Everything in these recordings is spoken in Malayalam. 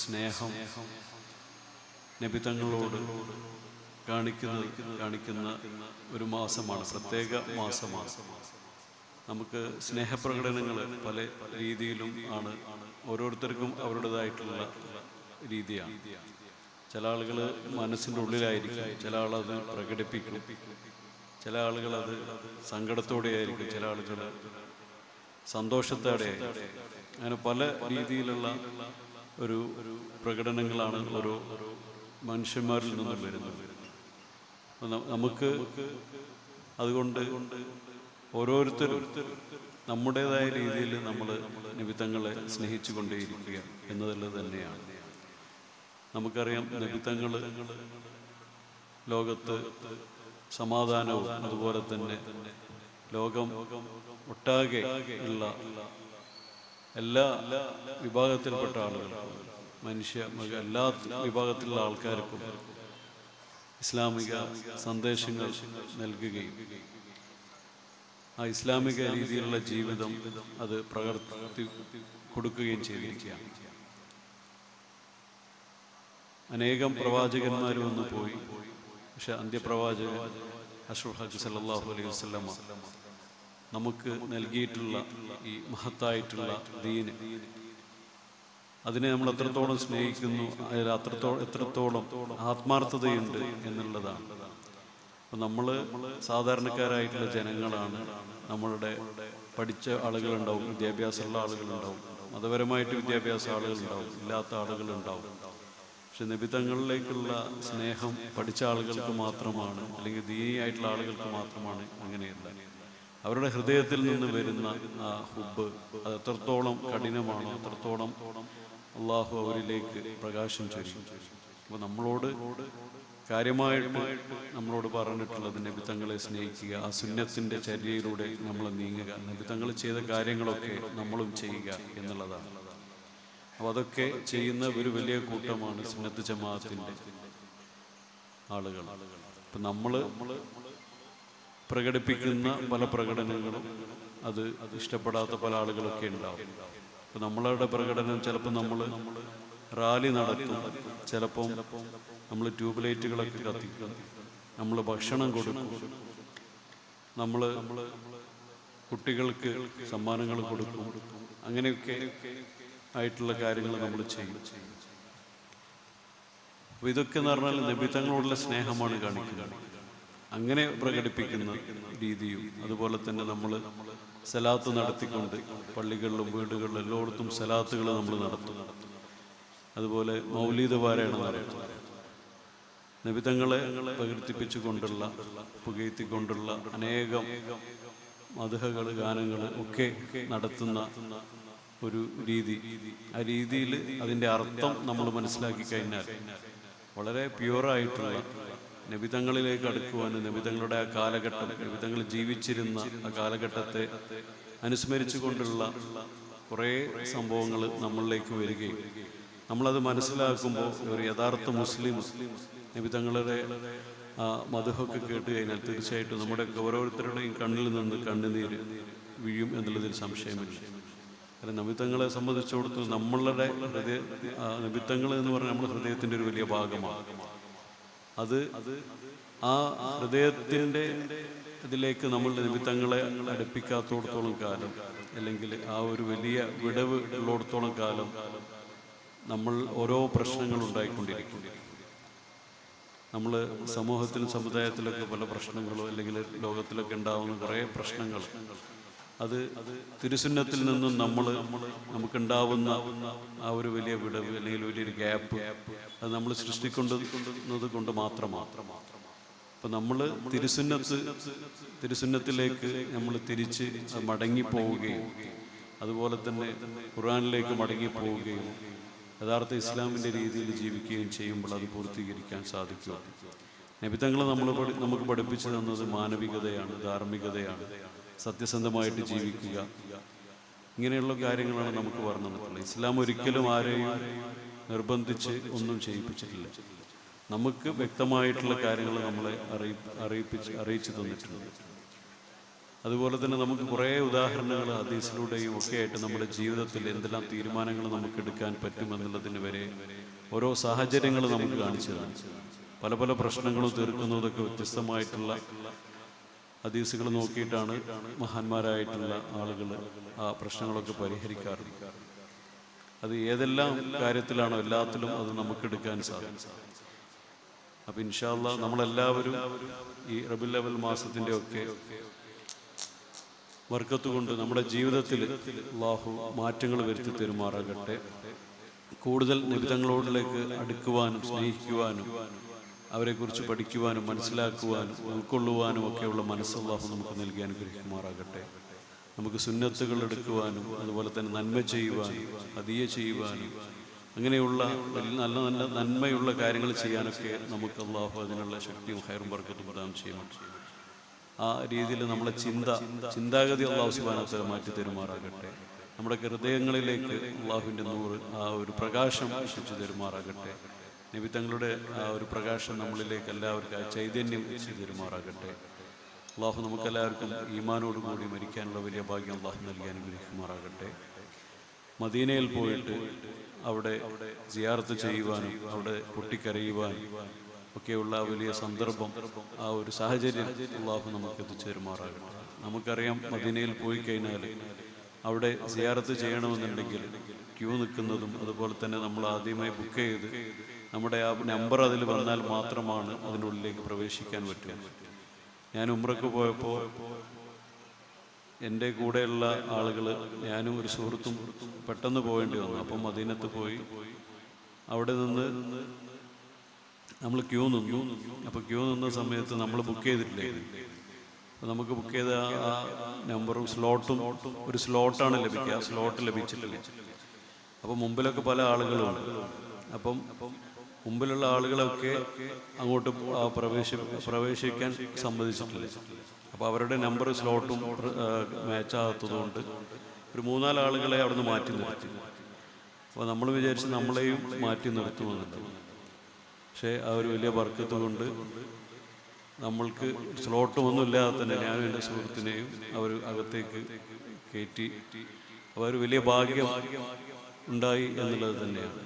സ്നേഹം നബിതങ്ങളോട് കാണിക്കുന്ന കാണിക്കുന്ന ഒരു മാസമാണ് പ്രത്യേക മാസമാണ്. നമുക്ക് സ്നേഹപ്രകടനങ്ങൾ പല രീതിയിലും ആണ് ഓരോരുത്തർക്കും അവരുടേതായിട്ടുള്ള രീതിയാണ്. ചില ആളുകൾ മനസ്സിന്റെ ഉള്ളിലായിരിക്കും ചില ആളത് പ്രകടിപ്പിക്കും ചില ആളുകൾ അത് സങ്കടത്തോടെ ആയിരിക്കും ചില ആളുകൾ സന്തോഷത്തോടെ അങ്ങനെ പല രീതിയിലുള്ള ഒരു പ്രകടനങ്ങളാണ് ഓരോ മനുഷ്യന്മാരിൽ നിന്നും വരുന്നത്. നമുക്ക് അതുകൊണ്ട് ഓരോരുത്തരും നമ്മുടേതായ രീതിയിൽ നമ്മൾ നിമിത്തങ്ങളെ സ്നേഹിച്ചു കൊണ്ടേയിരിക്കുക എന്നതല്ല തന്നെയാണ്. നമുക്കറിയാം നിമിത്തങ്ങൾ ലോകത്ത് സമാധാനവും അതുപോലെ തന്നെ ലോകം ഒട്ടാകെ ഉള്ള എല്ലാ വിഭാഗത്തിൽപ്പെട്ട ആളുകൾക്കും മനുഷ്യ എല്ലാ വിഭാഗത്തിലുള്ള ആൾക്കാർക്കും ഇസ്ലാമിക സന്ദേശങ്ങൾ നൽകുകയും ആ ഇസ്ലാമിക രീതിയിലുള്ള ജീവിതം അത് പ്രകർത്തി കൊടുക്കുകയും ചെയ്തിരിക്കുകയാണ്. അനേകം പ്രവാചകന്മാർ വന്നു പോയി. പക്ഷെ അന്ത്യപ്രവാചകൻ അഷ്റഫ് ഹജ് സല്ലാഹു അലൈഹി വസ്ലമ നമുക്ക് നൽകിയിട്ടുള്ള ഈ മഹത്തായിട്ടുള്ള ദീന്. അതിനെ നമ്മൾ എത്രത്തോളം സ്നേഹിക്കുന്നു അതിൽ അത്രത്തോളം എത്രത്തോളം ആത്മാർത്ഥതയുണ്ട് എന്നുള്ളതാണ്. അപ്പം നമ്മൾ സാധാരണക്കാരായിട്ടുള്ള ജനങ്ങളാണ്. നമ്മളുടെ പഠിച്ച ആളുകളുണ്ടാവും വിദ്യാഭ്യാസമുള്ള ആളുകളുണ്ടാവും. മതപരമായിട്ട് വിദ്യാഭ്യാസ ആളുകളുണ്ടാവും ഇല്ലാത്ത ആളുകളുണ്ടാവും. പക്ഷെ നിബിധങ്ങളിലേക്കുള്ള സ്നേഹം പഠിച്ച ആളുകൾക്ക് മാത്രമാണ് അല്ലെങ്കിൽ ദീനിയായിട്ടുള്ള ആളുകൾക്ക് മാത്രമാണ് അങ്ങനെയല്ല. അവരുടെ ഹൃദയത്തിൽ നിന്ന് വരുന്ന ആ ഹുബ് അത് എത്രത്തോളം കഠിനമാണോ എത്രത്തോളം അള്ളാഹു അവരിലേക്ക് പ്രകാശം ചെയ്യും. അപ്പോൾ നമ്മളോട് കാര്യമായിട്ട് നമ്മളോട് പറഞ്ഞിട്ടുള്ളത് നബിത്തങ്ങളെ സ്നേഹിക്കുക ആ സുന്നത്തിന്റെ ചര്യയിലൂടെ നമ്മൾ നീങ്ങുക നബിത്തങ്ങൾ ചെയ്ത കാര്യങ്ങളൊക്കെ നമ്മളും ചെയ്യുക എന്നുള്ളതാണ്. അപ്പോൾ അതൊക്കെ ചെയ്യുന്ന ഒരു വലിയ കൂട്ടമാണ് സുന്നത്ത് ജമാഅത്തിന്റെ ആളുകൾ. അപ്പം നമ്മൾ പ്രകടിപ്പിക്കുന്ന പല പ്രകടനങ്ങളും അത് ഇഷ്ടപ്പെടാത്ത പല ആളുകളൊക്കെ ഉണ്ടാവും. അപ്പം നമ്മളുടെ പ്രകടനം ചിലപ്പോൾ നമ്മൾ റാലി നടത്തും ചിലപ്പോൾ നമ്മൾ ട്യൂബ് ലൈറ്റുകളൊക്കെ കത്തിക്കും നമ്മൾ ഭക്ഷണം കൊടുക്കും. നമ്മൾ കുട്ടികൾക്ക് സമ്മാനങ്ങൾ കൊടുക്കും. അങ്ങനെയൊക്കെ ആയിട്ടുള്ള കാര്യങ്ങൾ നമ്മൾ ചെയ്യും. അപ്പൊ ഇതൊക്കെ എന്ന് പറഞ്ഞാൽ നബിതങ്ങളോടുള്ള സ്നേഹമാണ് കാണിക്കുന്നത്. അങ്ങനെ പ്രകടിപ്പിക്കുന്ന രീതിയും അതുപോലെ തന്നെ നമ്മൾ സലാത്ത് നടത്തിക്കൊണ്ട് പള്ളികളിലും വീടുകളിലും എല്ലായിടത്തും സലാത്തുകൾ നമ്മൾ നടത്തും. അതുപോലെ മൗലീദ് പാരായണം നടത്തും. നിബിധങ്ങളെ പ്രകീർത്തിപ്പിച്ചുകൊണ്ടുള്ള പുകഴ്ത്തിക്കൊണ്ടുള്ള അനേകം മധുഹകൾ ഗാനങ്ങൾ ഒക്കെ നടത്തുന്ന ഒരു രീതി. ആ രീതിയിൽ അതിന്റെ അർത്ഥം നമ്മൾ മനസ്സിലാക്കി കഴിഞ്ഞാൽ വളരെ പ്യുവറായിട്ടുള്ള നബിതങ്ങളിലേക്ക് അടുക്കുവാൻ നിബിതങ്ങളുടെ ആ കാലഘട്ടം നിബിതങ്ങൾ ജീവിച്ചിരുന്ന ആ കാലഘട്ടത്തെ അനുസ്മരിച്ചു കൊണ്ടുള്ള കുറേ സംഭവങ്ങൾ നമ്മളിലേക്ക് വരികയും നമ്മളത് മനസ്സിലാക്കുമ്പോൾ ഒരു യഥാർത്ഥ മുസ്ലിം നിബിതങ്ങളുടെ ആ മധുഹൊക്കെ കേട്ട് കഴിഞ്ഞാൽ തീർച്ചയായിട്ടും നമ്മുടെ ഓരോരുത്തരുടെയും കണ്ണിൽ നിന്ന് കണ്ണുനീര് വീഴും എന്നുള്ളതിൽ സംശയമില്ല. കാരണം നബിത്തങ്ങളെ സംബന്ധിച്ചിടത്തോളം നമ്മളുടെ ഹൃദയ നബിത്തങ്ങൾ എന്ന് പറഞ്ഞാൽ നമ്മുടെ ഹൃദയത്തിന്റെ ഒരു വലിയ ഭാഗമാണ്. അത് ആ ഹൃദയത്തിന്റെ ഇതിലേക്ക് നമ്മളുടെ നിമിത്തങ്ങളെ അടുപ്പിക്കാത്തോടത്തോളം കാലം അല്ലെങ്കിൽ ആ ഒരു വലിയ വിടവ് ഉള്ളിടത്തോളം കാലം നമ്മൾ ഓരോ പ്രശ്നങ്ങൾ ഉണ്ടായിക്കൊണ്ടിരിക്കും. നമ്മൾ സമൂഹത്തിലും സമുദായത്തിലൊക്കെ പല പ്രശ്നങ്ങളോ അല്ലെങ്കിൽ ലോകത്തിലൊക്കെ ഉണ്ടാവുന്ന കുറേ പ്രശ്നങ്ങൾ അത് തിരുസുന്നത്തിൽ നിന്നും നമ്മൾ നമുക്കുണ്ടാവുന്ന ആ ഒരു വലിയ വിടവ് അല്ലെങ്കിൽ വലിയൊരു ഗ്യാപ്പ് അത് നമ്മൾ സൃഷ്ടിക്കൊണ്ടിരിക്കുന്നത് കൊണ്ട് മാത്രമാണ്. അപ്പം നമ്മൾ തിരുസുന്നത്ത് തിരുസുന്നത്തിലേക്ക് നമ്മൾ തിരിച്ച് മടങ്ങിപ്പോവുകയും അതുപോലെ തന്നെ ഖുർആനിലേക്ക് മടങ്ങിപ്പോവുകയും യഥാർത്ഥ ഇസ്ലാമിന്റെ രീതിയിൽ ജീവിക്കുകയും ചെയ്യുമ്പോൾ അത് പൂർത്തീകരിക്കാൻ സാധിക്കും. നബിത്തങ്ങൾ നമ്മൾ നമുക്ക് പഠിപ്പിച്ചു തന്നത് മാനവികതയാണ് ധാർമ്മികതയാണ്. സത്യസന്ധമായിട്ട് ജീവിക്കുക. ഇങ്ങനെയുള്ള കാര്യങ്ങളാണ് നമുക്ക് പറഞ്ഞു തന്നിട്ടുള്ളത്. ഇസ്ലാം ഒരിക്കലും ആരെയും നിർബന്ധിച്ച് ഒന്നും ചെയ്യിപ്പിച്ചിട്ടില്ല. നമുക്ക് വ്യക്തമായിട്ടുള്ള കാര്യങ്ങൾ നമ്മളെ അറിയി അറിയിപ്പിച്ച് അറിയിച്ചു തന്നിട്ടുണ്ട്. അതുപോലെ തന്നെ നമുക്ക് കുറേ ഉദാഹരണങ്ങൾ ഹദീസിലൂടെയും ഒക്കെ ആയിട്ട് നമ്മുടെ ജീവിതത്തിൽ എന്തെല്ലാം തീരുമാനങ്ങൾ നമുക്ക് എടുക്കാൻ പറ്റുമെന്നുള്ളതിന് വരെ ഓരോ സാഹചര്യങ്ങൾ നമുക്ക് കാണിച്ചു പല പല പ്രശ്നങ്ങളും തീർക്കുന്നതൊക്കെ വ്യത്യസ്തമായിട്ടുള്ള ഹദീസുകൾ നോക്കിയിട്ടാണ് മഹാന്മാരായിട്ടുള്ള ആളുകൾ ആ പ്രശ്നങ്ങളൊക്കെ പരിഹരിക്കാറ്. അത് ഏതെല്ലാം കാര്യത്തിലാണോ എല്ലാത്തിലും അത് നമുക്ക് എടുക്കാൻ സാധിക്കും. അപ്പൊ ഇൻഷാല്ല നമ്മളെല്ലാവരും ഈ റബിൽ ലെവൽ മാസത്തിന്റെ ഒക്കെ വർക്കത്ത് കൊണ്ട് നമ്മുടെ ജീവിതത്തിൽ അള്ളാഹു മാറ്റങ്ങൾ വരുത്തി തെരുമാറാകട്ടെ. കൂടുതൽ നിബിധങ്ങളോടിലേക്ക് അടുക്കുവാനും സ്നേഹിക്കുവാനും അവരെക്കുറിച്ച് പഠിക്കുവാനും മനസ്സിലാക്കുവാനും ഉൾക്കൊള്ളുവാനും ഒക്കെയുള്ള മനസ്സ് അള്ളാഹു നമുക്ക് നൽകി അനുഗ്രഹിക്കുമാറാകട്ടെ. നമുക്ക് സുന്നത്തുകൾ എടുക്കുവാനും അതുപോലെ തന്നെ നന്മ ചെയ്യുവാനും അതിയെ ചെയ്യുവാനും അങ്ങനെയുള്ള നല്ല നല്ല നന്മയുള്ള കാര്യങ്ങൾ ചെയ്യാനൊക്കെ നമുക്ക് അള്ളാഹു അതിനുള്ള ശക്തിയും ഹയറും വർക്കത്തും പ്രദാനം ചെയ്യണം ആ രീതിയിൽ നമ്മളെ ചിന്ത ചിന്താഗതി അള്ളാഹു സുബാനത്തെ മാറ്റി തരുമാറാകട്ടെ. നമ്മുടെ ഹൃദയങ്ങളിലേക്ക് അള്ളാഹുവിന്റെ നൂറ് ആ ഒരു പ്രകാശം എത്തിച്ചു തരുമാറാകട്ടെ. നബി തങ്ങളുടെ ആ ഒരു പ്രകാശം നമ്മളിലേക്ക് എല്ലാവർക്കും ആ ചൈതന്യം എത്തിച്ചു അള്ളാഹു നമുക്കെല്ലാവർക്കും ഈമാനോടുകൂടി മരിക്കാനുള്ള വലിയ ഭാഗ്യം അള്ളാഹു നൽകി അനുഗ്രഹിക്കുമാറാകട്ടെ. മദീനയിൽ പോയിട്ട് അവിടെ സിയാർത്ത് ചെയ്യുവാനും അവിടെ പൊട്ടിക്കരയുവാനും ഒക്കെയുള്ള വലിയ സന്ദർഭം ആ ഒരു സാഹചര്യം അള്ളാഹു നമുക്ക് എത്തിച്ചേരുമാറാകട്ടെ. നമുക്കറിയാം മദീനയിൽ പോയി കഴിഞ്ഞാൽ അവിടെ സിയാറത്ത് ചെയ്യണമെന്നുണ്ടെങ്കിൽ ക്യൂ നിൽക്കുന്നതും അതുപോലെ തന്നെ നമ്മൾ ആദ്യമായി ബുക്ക് ചെയ്ത് നമ്മുടെ ആ നമ്പർ അതിൽ വന്നാൽ മാത്രമാണ് അതിനുള്ളിലേക്ക് പ്രവേശിക്കാൻ പറ്റുക. ഞാൻ ഉമ്രക്ക് പോയപ്പോൾ എന്റെ കൂടെയുള്ള ആളുകൾ ഞാനും ഒരു സുഹൃത്തും പെട്ടെന്ന് പോകേണ്ടി വന്നു. അപ്പം മദീനത്ത് പോയി. അവിടെ നിന്ന് നമ്മൾ ക്യൂ നിന്നു. അപ്പോൾ ക്യൂ നിന്ന സമയത്ത് നമ്മൾ ബുക്ക് ചെയ്തിട്ടില്ലേ? അപ്പോൾ നമുക്ക് ബുക്ക് ചെയ്ത ആ നമ്പറും സ്ലോട്ടും ഒരു സ്ലോട്ടാണ് ലഭിക്കുക. ആ സ്ലോട്ട് ലഭിച്ചിട്ടില്ല. അപ്പോൾ മുമ്പിലൊക്കെ പല ആളുകളുണ്ട് അപ്പം മുമ്പിലുള്ള ആളുകളൊക്കെ അങ്ങോട്ട് പ്രവേശി പ്രവേശിക്കാൻ സമ്മതിച്ചിട്ടില്ല. അപ്പോൾ അവരുടെ നമ്പർ സ്ലോട്ടും മാച്ചാകാത്തതുകൊണ്ട് ഒരു മൂന്നാൽ ആളുകളെ അവിടുന്ന് മാറ്റി നിർത്തി. അപ്പോൾ നമ്മൾ വിചാരിച്ച് നമ്മളെയും മാറ്റി നിർത്തുമെന്നുണ്ട്. പക്ഷേ ആ ഒരു വലിയ വർക്കത്ത് കൊണ്ട് നമ്മൾക്ക് സ്ലോട്ടുമൊന്നും ഇല്ലാതെ തന്നെ ഞാനും എന്റെ സുഹൃത്തിനെയും അവർ അകത്തേക്ക് കയറ്റി. അപ്പോൾ ഒരു വലിയ ഭാഗ്യം ഉണ്ടായി എന്നുള്ളത് തന്നെയാണ്.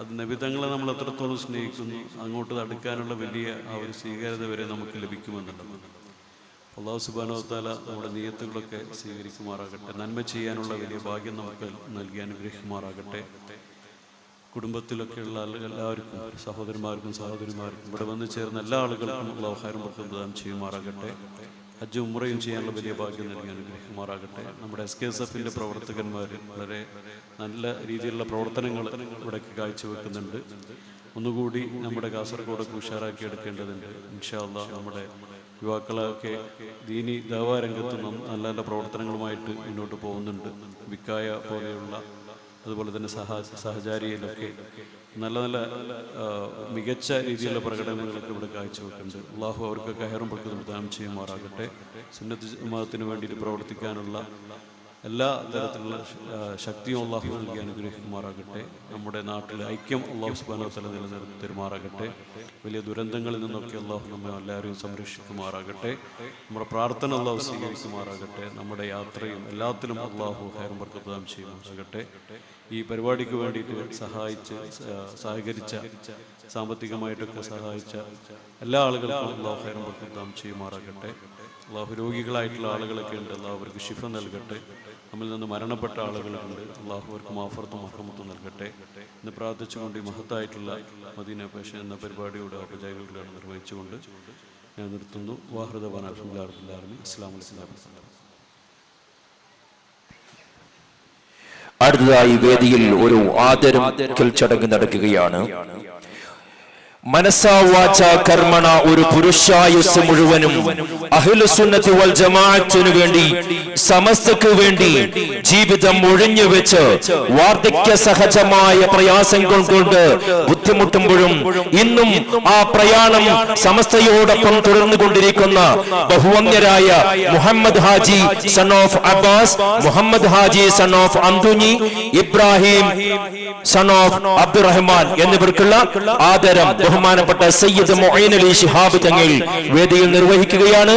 അത് നബിതങ്ങളെ നമ്മൾ എത്രത്തോളം സ്നേഹിക്കുന്നു അങ്ങോട്ട് അടുക്കാനുള്ള വലിയ ആ ഒരു സ്വീകാര്യത വരെ നമുക്ക് ലഭിക്കുമെന്നുള്ളത് അള്ളാഹു സുബാനോ താല നമ്മുടെ നിയത്തുകളൊക്കെ സ്വീകരിക്കുമാറാകട്ടെ നന്മ ചെയ്യാനുള്ള വലിയ ഭാഗ്യം നമുക്ക് നൽകി അനുഗ്രഹിക്കുമാറാകട്ടെ. കുടുംബത്തിലൊക്കെയുള്ള ആളുകൾ എല്ലാവർക്കും സഹോദരന്മാർക്കും സഹോദരിമാർക്കും ഇവിടെ വന്ന് ചേർന്ന എല്ലാ ആളുകൾക്കും അള്ളാഹുഹാരം പ്രദാനം ചെയ്യുമാറാകട്ടെ. ഹജ്ജ് ഉമ്രയും ചെയ്യാനുള്ള വലിയ ഭാഗ്യം നൽകി അനുഗ്രഹിക്കുമാറാകട്ടെ. നമ്മുടെ എസ് കെ എസ് എഫിന്റെ പ്രവർത്തകന്മാർ വളരെ നല്ല രീതിയിലുള്ള പ്രവർത്തനങ്ങൾ ഇവിടേക്ക് കാഴ്ചവെക്കുന്നുണ്ട്. ഒന്നുകൂടി നമ്മുടെ കാസർഗോഡൊക്കെ ഉഷാറാക്കി എടുക്കേണ്ടതുണ്ട്. ഇൻഷാല്ല നമ്മുടെ യുവാക്കളൊക്കെ ദീനി ദേവാരംഗത്ത് നല്ല നല്ല പ്രവർത്തനങ്ങളുമായിട്ട് മുന്നോട്ട് പോകുന്നുണ്ട്. വിക്കായ പോലെയുള്ള അതുപോലെ തന്നെ സഹ സഹചാരിയിലൊക്കെ നല്ല നല്ല മികച്ച രീതിയിലുള്ള പ്രകടനങ്ങളൊക്കെ ഇവിടെ കാഴ്ചവെക്കുന്നുണ്ട്. അള്ളാഹു അവർക്കൊക്കെ ഹെയറും പ്രകൃതം ദാനം ചെയ്യുമാറാകട്ടെ. സുന്നത്ത് ജമാഅത്തിന് വേണ്ടിയിട്ട് പ്രവർത്തിക്കാനുള്ള എല്ലാ തരത്തിലുള്ള ശക്തിയും അള്ളാഹു നൽകി അനുഗ്രഹിക്കുമാറാകട്ടെ. നമ്മുടെ നാട്ടിൽ ഐക്യം അള്ളാഹു സുബാനോത്തല നിലനിർത്തി തരുമാറാകട്ടെ. വലിയ ദുരന്തങ്ങളിൽ നിന്നൊക്കെ അള്ളാഹു നമ്മെ എല്ലാവരെയും സംരക്ഷിക്കുമാറാകട്ടെ. നമ്മുടെ പ്രാർത്ഥന അള്ളാഹു സ്വീകരിക്കുമാറാകട്ടെ. നമ്മുടെ യാത്രയും എല്ലാത്തിലും അള്ളാഹു ഹൈറം പ്രദാനം ചെയ്യുമാറാകട്ടെ. ഈ പരിപാടിക്ക് വേണ്ടിയിട്ട് സഹായിച്ച് സഹകരിച്ച സാമ്പത്തികമായിട്ടൊക്കെ സഹായിച്ച എല്ലാ ആളുകൾക്കും അള്ളാഹു ഹൈറം പ്രദാനം ചെയ്യുമാറാകട്ടെ. അള്ളാഹു രോഗികളായിട്ടുള്ള ആളുകളൊക്കെ ഉണ്ട്. അള്ളാഹു അവർക്ക് ശിഫ നൽകട്ടെ. നമ്മിൽ നിന്ന് മരണപ്പെട്ട ആളുകളുണ്ട്. അള്ളാഹുവർക്കും ആഫർത്തും മഹമ്മത്തും നൽകട്ടെ. എന്ന് പ്രാർത്ഥിച്ചുകൊണ്ട് ഈ മഹത്തായിട്ടുള്ള മദീന പേശ എന്ന പരിപാടിയുടെ ഔപചാരികളാണ് നിർവഹിച്ചുകൊണ്ട് ഞാൻ നിർത്തുന്നു. വാഹൃദവാൻ അഹമ്മദാർബുല്ലാർമി അസ്ലാം വലൈക്കും അടുത്തതായി വേദിയിൽ ഒരു ആദരം ചടങ്ങ് നടക്കുകയാണ്. മനസ്സാ വാച കർമ്മണ ഒരു പുരുഷായുസ് മുഴുവനും. അഹിലുസുന്നത്തി വൽ ജമാഅത്തിനു വേണ്ടി സമസ്തക്ക് വേണ്ടി ജീവിതം ഒഴിഞ്ഞു വെച്ച് വാർദ്ധക്യ സഹജമായ പ്രയാസങ്ങൾ കൊണ്ട് ബുദ്ധിമുട്ടുമ്പോഴും ഇന്നും ആ പ്രയാണം സമസ്തയോടൊപ്പം തുടർന്നുകൊണ്ടിരിക്കുന്ന ബഹുവന്യരായ Muhammad Haji son of Abbas Muhammad Haji son of Anthuni Ibrahim son of Abdurahman എന്നിവർക്കുള്ള ആദരം ബഹുമാനപ്പെട്ട സയ്യിദ് മൊയ്ൻ അലി ഷിഹാബ് തങ്ങൾ വേദിയിൽ നിർവഹിക്കുകയാണ്.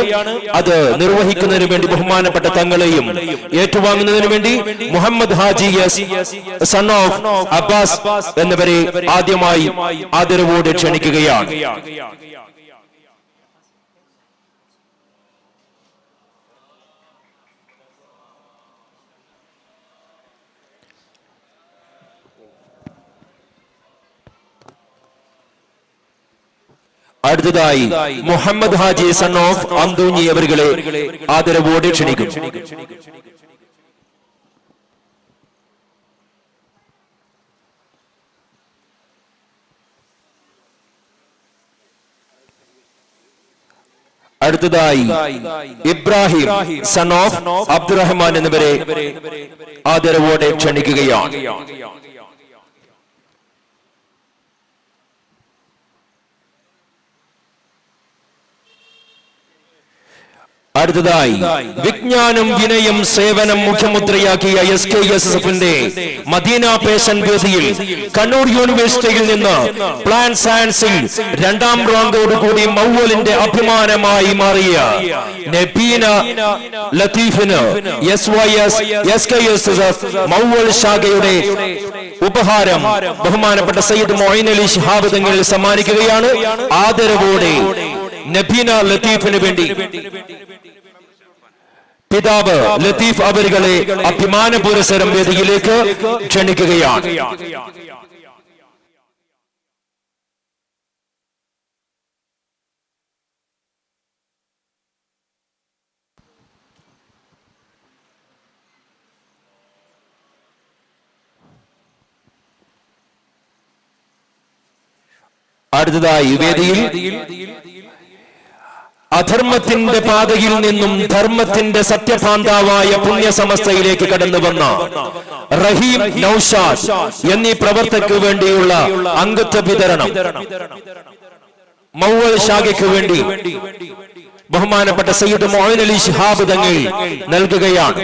അത് നിർവഹിക്കുന്നതിന് വേണ്ടി ബഹുമാനപ്പെട്ട തങ്ങളെയും ഏറ്റുവാങ്ങുന്നതിന് വേണ്ടി Muhammad Haji S son of Abbas എന്നിവരെ ആദ്യമായി ആദരവോടെ ക്ഷണിക്കുകയാണ്. അടുത്തതായി മുഹമ്മദ് ഹാജി സൺ ഓഫ് അന്തൂഞ്ഞി അവരുകളെ ആദരവോടെ ക്ഷണിക്കും അടുത്തതായി ഇബ്രാഹിം സൺ ഓഫ് അബ്ദുറഹ്മാൻ എന്നിവരെ ആദരവോടെ ക്ഷണിക്കുകയാണ്. അടുത്തതായി വിജ്ഞാനം വിനയം സേവനം മുഖ്യമുദ്രയാക്കിയ എസ് കെ എസ് എഫിന്റെ മദീന പേഷൻ വേദിയിൽ കണ്ണൂർ യൂണിവേഴ്സിറ്റിയിൽ നിന്ന് പ്ലാൻ സയൻസിൽ രണ്ടാം റാങ്കോട് കൂടി മൗവലിന്റെ അഭിമാനമായി മാറിയ Nabeena ലത്തീഫിന് S Y S S K S F Mouval ശാഖയുടെ ഉപഹാരം ബഹുമാനപ്പെട്ട സയ്യിദ് മൊയ്ൻ അലി ഷിഹാബ് തങ്ങൾ സമ്മാനിക്കുകയാണ്. ആദരവോടെ നബീന ലത്തീഫിന് വേണ്ടി പിതാവ് ലത്തീഫ് അവരുകളെ അഭിമാന പുരസരം വേദിയിലേക്ക് ക്ഷണിക്കുകയാണ്. അടുത്തതായി വേദിയിൽ അധർമ്മത്തിന്റെ പാതയിൽ നിന്നും ധർമ്മത്തിന്റെ സത്യഭാന്താവായ പുണ്യസമസ്തയിലേക്ക് കടന്നു വന്ന റഹീം നൌഷാദ് എന്നീ പ്രവർത്തകർക്ക് വേണ്ടിയുള്ള അംഗത്വ വിതരണം മൗവൽ ഷാഖയ്ക്ക് വേണ്ടി ബഹുമാനപ്പെട്ട സയ്യിദ് മോഹൻ അലി ഷിഹാബ് തങ്ങൾ നൽകുകയാണ്.